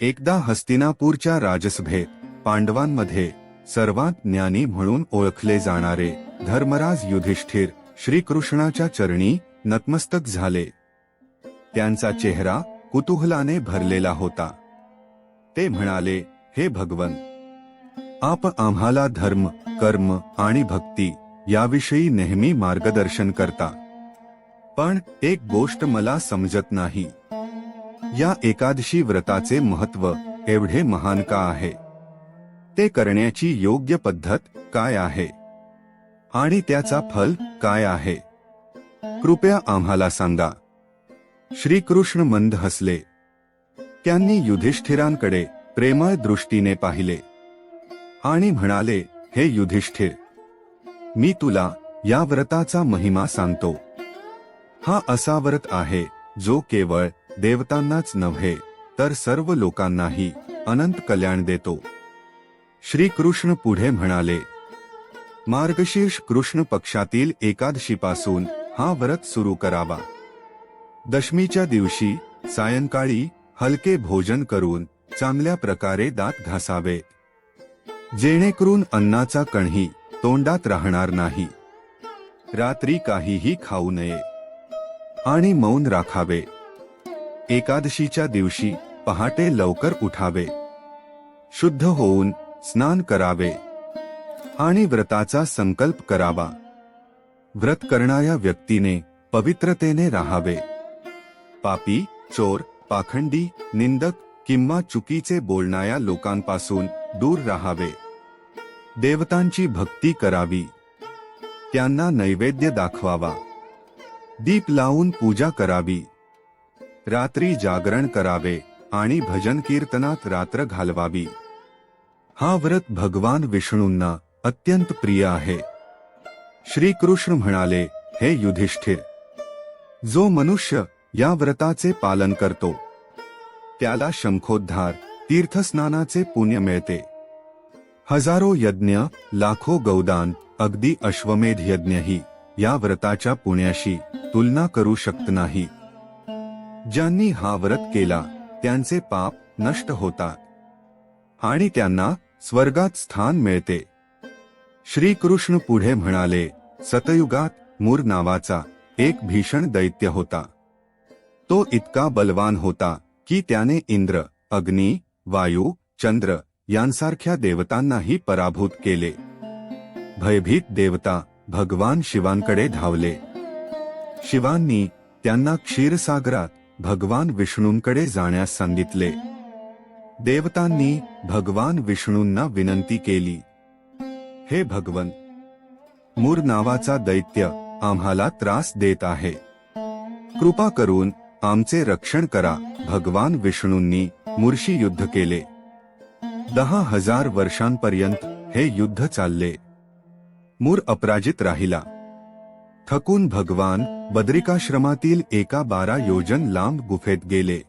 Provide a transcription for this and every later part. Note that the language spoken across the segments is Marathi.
एकदा हस्तिनापूरच्या राजसभेत पांडवांमध्ये सर्वात ज्ञानी म्हणून ओळखले जाणारे धर्मराज युधिष्ठिर श्रीकृष्णाच्या चरणी नतमस्तक झाले. त्यांचा चेहरा कुतूहलाने भरलेला होता. ते म्हणाले हे भगवन आप आम्हाला धर्म कर्म आणि भक्ती याविषयी नेहमी मार्गदर्शन करता. पण एक गोष्ट मला समजत नाही. या एकादशी व्रताचे महत्त्व एवढे महान का आहे? ते करण्याची योग्य पद्धत काय आहे? आणि त्याचा फल काय आहे? कृपया आम्हाला सांगा. श्रीकृष्ण मंद हसले. त्यांनी युधिष्ठिरांकडे प्रेमळ दृष्टीने पाहिले. आणि म्हणाले हे युधिष्ठिर मी तुला या व्रताचा महिमा सांगतो. हा असा व्रत आहे जो केवळ देवतांनाच नव्हे तर सर्व लोकांनाही अनंत कल्याण देतो. श्रीकृष्ण पुढे म्हणाले मार्गशीर्ष कृष्ण पक्षातील एकादशीपासून हा व्रत सुरू करावा. दशमीच्या दिवशी सायंकाळी हलके भोजन करून चांगल्या प्रकारे दात घासावे जेणेकरून अन्नाचा कणही तोंडात राहणार नाही. रात्री काहीही खाऊ नये. आणि मौन राखावे. एकादशीच्या दिवशी पहाटे लवकर उठावे. शुद्ध होऊन स्नान करावे. आणि व्रताचा संकल्प करावा. व्रत करणाऱ्या व्यक्तीने पवित्रतेने राहावे. पापी चोर पाखंडी निंदक किंवा चुकीचे बोलणाऱ्या लोकांपासून दूर राहावे. देवतांची भक्ती करावी. त्यांना नैवेद्य दाखवावा. दीप लावून पूजा करावी. रात्री जागरण करावे आणि भजन कीर्तनात रात्र घालवावी. हा व्रत भगवान विष्णूंना अत्यंत प्रिय आहे. श्रीकृष्ण म्हणाले हे युधिष्ठिर जो मनुष्य या व्रताचे पालन करतो त्याला शंखोद्धार तीर्थस्नानाचे पुण्य मिळते. हजारो यज्ञ लाखो गौदान अगदी अश्वमेध यज्ञही या व्रताच्या पुण्याशी तुलना करू शकत नाही. ज्यांनी हा व्रत केला त्यांचे पाप नष्ट होतात. आणि त्यांना स्वर्गात स्थान मिळते. श्रीकृष्ण पुढे म्हणाले सतयुगात मूर नावाचा एक भीषण दैत्य होता. तो इतका बलवान होता की त्याने इंद्र अग्नी वायू चंद्र यांसारख्या देवतांनाही पराभूत केले. भयभीत देवता भगवान शिवांकडे धावले. शिवांनी त्यांना क्षीरसागरात भगवान विष्णूंकडे जाण्यास सांगितले. देवतांनी भगवान विष्णूंना विनंती केली. हे भगवन मूर नावाचा दैत्य आम्हाला त्रास देत आहे. कृपा करून आमचे रक्षण करा भगवान विष्णूंनी मुर्शी युद्ध केले. दहा हजार वर्षांपर्यंत हे युद्ध चालले. मूर अपराजित राहिला. थकून भगवान बद्रिकाश्रमातील एका बारा योजन लांब गुफेत गेले.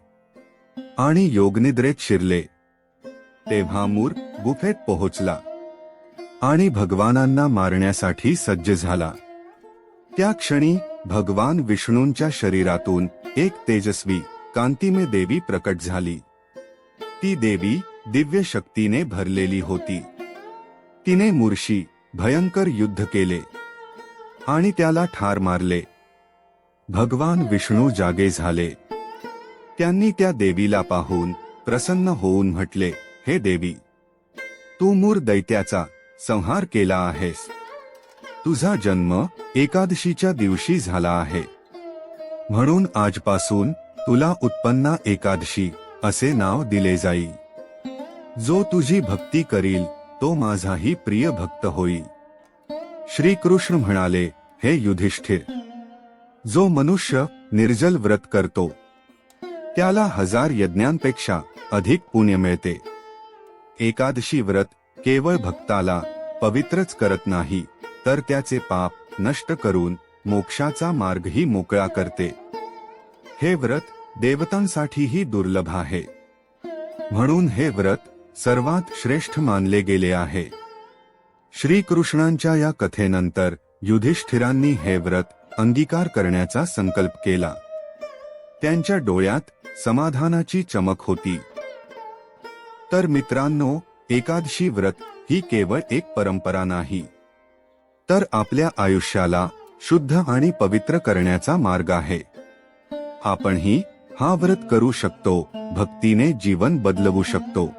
आणि योगनिद्रेत शिरले. तेव्हा मूर गुफेत पोहोचला. आणि भगवानांना मारण्यासाठी सज्ज झाला. त्या क्षणी भगवान विष्णूंच्या शरीरातून एक तेजस्वी कांतिमे देवी प्रकट झाली. ती देवी दिव्य शक्तीने भरलेली होती. तिने मुर्शी भयंकर युद्ध केले. आणि त्याला ठार मारले. भगवान विष्णू जागे झाले. त्यांनी त्या देवीला पाहून प्रसन्न होऊन म्हटले हे देवी तू मूर दैत्याचा संहार केला आहेस. तुझा जन्म एकादशीच्या दिवशी झाला आहे. म्हणून आजपासून तुला उत्पन्ना एकादशी असे नाव दिले जाई. जो तुझी भक्ती करील तो माझाही प्रिय भक्त होई. श्रीकृष्ण म्हणाले हे युधिष्ठिर जो मनुष्य निर्जल व्रत करतो त्याला हजार यज्ञांपेक्षा अधिक पुण्य मिळते. एकादशी व्रत केवळ भक्ताला पवित्रच करत नाही तर त्याचे पाप नष्ट करून मोक्षाचा मार्गही मोकळा करते. हे व्रत देवतांसाठीही दुर्लभ आहे. म्हणून हे व्रत सर्वात श्रेष्ठ मानले गेले आहे. श्रीकृष्णांच्या या कथेनंतर युधिष्ठिरांनी हे व्रत अंगीकार करण्याचा संकल्प केला. त्यांच्या डोळ्यात समाधानाची चमक होती. तर मित्रांनो एकादशी व्रत ही केवळ एक परंपरा नाही. तर आपल्या आयुष्याला शुद्ध आणि पवित्र करण्याचा मार्ग आहे. आपणही हा व्रत करू शकतो भक्तीने जीवन बदलवू शकतो.